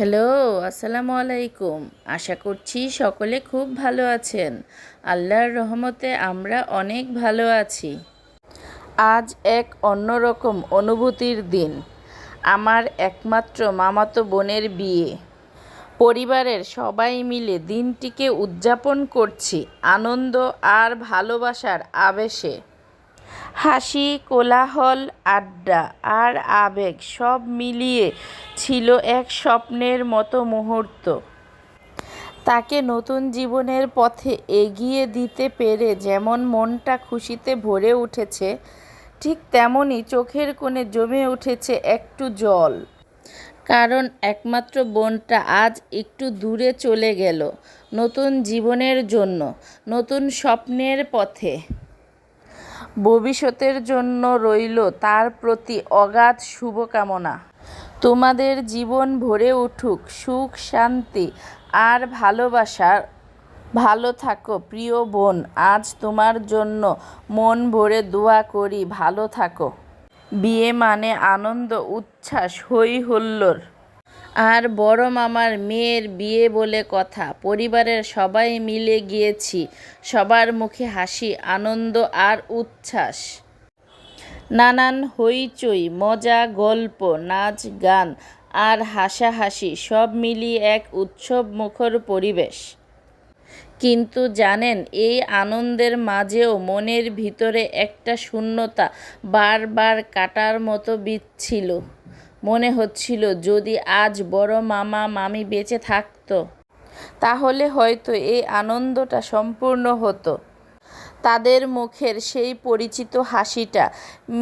Hello, আসসালামু আলাইকুম। আশা করছি সকলে খুব ভালো আছেন। আল্লাহর রহমতে আমরা অনেক ভালো আছি। আজ এক অন্যরকম অনুভূতির দিন। আমার একমাত্র মামাতো বোনের বিয়ে। পরিবারের সবাই মিলে দিনটিকে উদযাপন করছি আনন্দ আর ভালোবাসার আবেশে। হাসি, কোলাহল, আড্ডা আর আবেগ সব মিলিয়ে ছিল এক স্বপ্নের মতো মুহূর্ত। তাকে নতুন জীবনের পথে এগিয়ে দিতে পেরে যেমন মনটা খুশিতে ভরে উঠেছে, ঠিক তেমনই চোখের কোণে জমে উঠেছে একটু জল। কারণ একমাত্র বোনটা আজ একটু দূরে চলে গেল নতুন জীবনের জন্য, নতুন স্বপ্নের পথে। ভবিষ্যতের জন্য রইল তার প্রতি অগাধ শুভকামনা। তোমাদের জীবন ভরে উঠুক সুখ, শান্তি আর ভালোবাসার ভালো থাকো প্রিয় বোন, আজ তোমার জন্য মন ভরে দোয়া করি, ভালো থাকো। বিয়ে মানে আনন্দ, উচ্ছ্বাস হই হুল্লোড় আর বড় মামার মেয়ের বিয়ে বলে কথা। পরিবারের সবাই মিলে গিয়েছি। সবার মুখে হাসি, আনন্দ আর উচ্ছ্বাস। নানান হইচই, মজা, গল্প, নাচ, গান আর হাসাহাসি সব মিলিয়ে এক উৎসব মুখর পরিবেশ। কিন্তু জানেন, এই আনন্দের মাঝেও মনের ভিতরে একটা শূন্যতা বারবার কাটার মতো বিচ্ছিল। মনে হচ্ছিল যদি আজ বড় মামা মামি বেঁচে থাকতো, তাহলে হয়তো এই আনন্দটা সম্পূর্ণ হতো। তাদের মুখের সেই পরিচিত হাসিটা,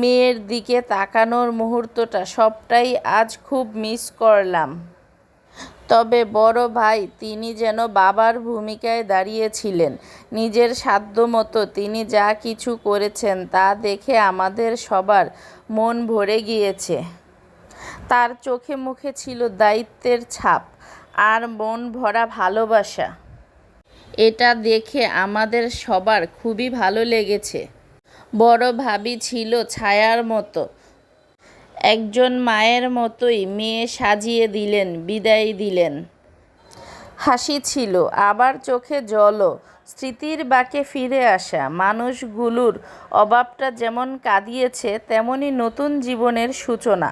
মেয়ের দিকে তাকানোর মুহূর্তটা সবটাই আজ খুব মিস করলাম। তবে বড় ভাই তিনি যেন বাবার ভূমিকায় দাঁড়িয়েছিলেন, নিজের সাধ্যমতো তিনি যা কিছু করেছেন তা দেখে আমাদের সবার মন ভরে গিয়েছে। তার চোখে মুখে ছিল দায়িত্বের ছাপ আর মন ভরা ভালোবাসা। এটা দেখে আমাদের সবার খুবই ভালো লেগেছে। বড় ভাবি ছিল ছায়ার মতো। একজন মায়ের মতোই মেয়ে সাজিয়ে দিলেন, বিদায় দিলেন। হাসি ছিল, আবার চোখে জলও, স্মৃতির বাঁকে ফিরে আসা, মানুষগুলোর অভাবটা যেমন কাঁদিয়েছে, তেমনি নতুন জীবনের সূচনা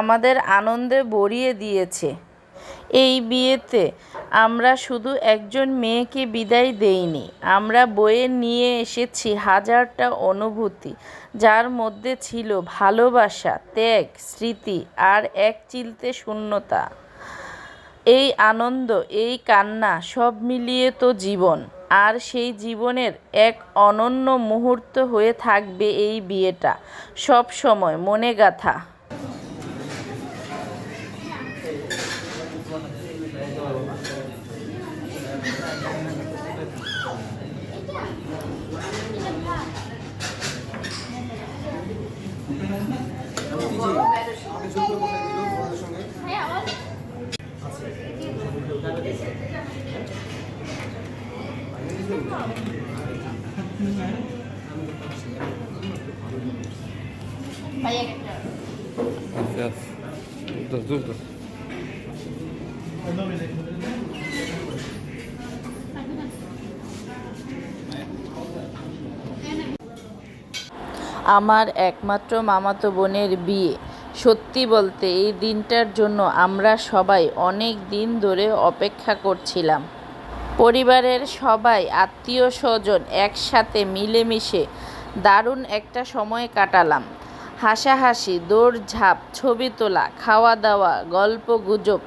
আমাদের আনন্দে ভরিয়ে দিয়েছে। এই বিয়েতে আমরা শুধু একজন মেয়েকে বিদায় দেইনি, আমরা বয়ে নিয়ে এসেছি হাজারটা অনুভূতি, যার মধ্যে ছিল ভালোবাসা, ত্যাগ, স্মৃতি, আর এক চিলতে শূন্যতা। এই আনন্দ, এই কান্না সব মিলিয়ে তো জীবন। আর সেই জীবনের এক অনন্য মুহূর্ত হয়ে থাকবে এই বিয়েটা। সব সময় মনে গাথা। Сейчас. Dur dur dur. আমার একমাত্র মামাতো বোনের বিয়ে সত্যি বলতে এই দিনটার জন্য আমরা সবাই অনেক দিন ধরে অপেক্ষা করছিলাম পরিবারের সবাই আত্মীয় স্বজন একসাথে মিলেমিশে দারুণ একটা সময় কাটালাম। হাসাহাসি, দৌড়ঝাঁপ, ছবি তোলা খাওয়া দাওয়া গল্প গুজব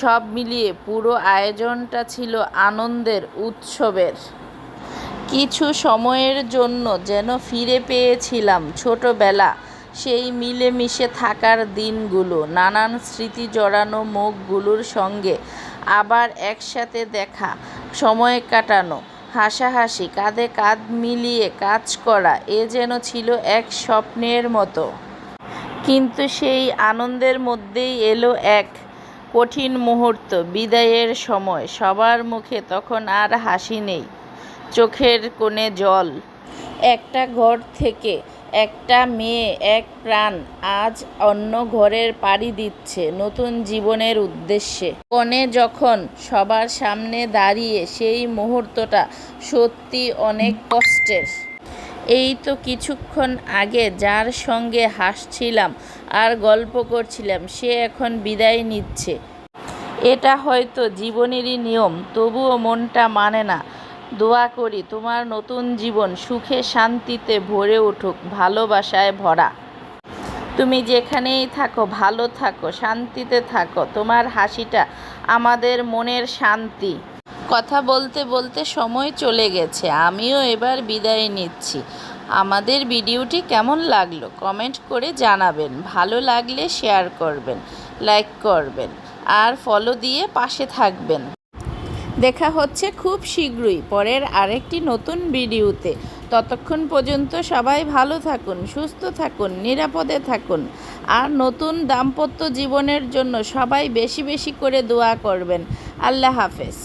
সব মিলিয়ে পুরো আয়োজনটা ছিল আনন্দের উৎসবের। কিছু সময়ের জন্য যেন ফিরে পেয়েছিলাম ছোটবেলা সেই মিলেমিশে থাকার দিনগুলো, নানান স্মৃতি জড়ানো মুখগুলোর সঙ্গে আবার একসাথে দেখা, সময় কাটানো, হাসাহাসি, কাঁধে কাঁধ মিলিয়ে কাজ করা, এ যেন ছিল এক স্বপ্নের মতো। কিন্তু সেই আনন্দের মধ্যেই এলো এক কঠিন মুহূর্ত, বিদায়ের সময়। সবার মুখে তখন আর হাসি নেই, চোখের কোণে জল। একটা ঘর থেকে একটা মেয়ে, এক প্রাণ আজ অন্য ঘরের পাড়ি দিচ্ছে নতুন জীবনের উদ্দেশ্যে। কনে যখন সবার সামনে দাঁড়িয়ে সেই মুহূর্তটা সত্যি অনেক কষ্টের। এই তো কিছুক্ষণ আগে যার সঙ্গে হাসছিলাম আর গল্প করছিলাম, সে এখন বিদায় নিচ্ছে। এটা হয়তো জীবনেরই নিয়ম, তবুও মনটা মানে না। দোয়া করি, তোমার নতুন জীবন সুখে শান্তিতে ভরে উঠুক, ভালোবাসায় ভরা। তুমি যেখানেই থাকো, ভালো থাকো, শান্তিতে থাকো, তোমার হাসিটা আমাদের মনের শান্তি। কথা বলতে বলতে সময় চলে গেছে, আমিও এবার বিদায় নিচ্ছি। আমাদের ভিডিওটি কেমন লাগল কমেন্ট করে জানাবেন, ভালো লাগলে শেয়ার করবেন, লাইক করবেন, আর ফলো দিয়ে পাশে থাকবেন। দেখা হচ্ছে খুব শীঘ্রই, পরের আরেকটি নতুন ভিডিওতে। ততক্ষণ পর্যন্ত সবাই ভালো থাকুন, সুস্থ থাকুন, নিরাপদে থাকুন। আর নতুন দাম্পত্য জীবনের জন্য সবাই বেশি বেশি করে দোয়া করবেন। আল্লাহ হাফেজ।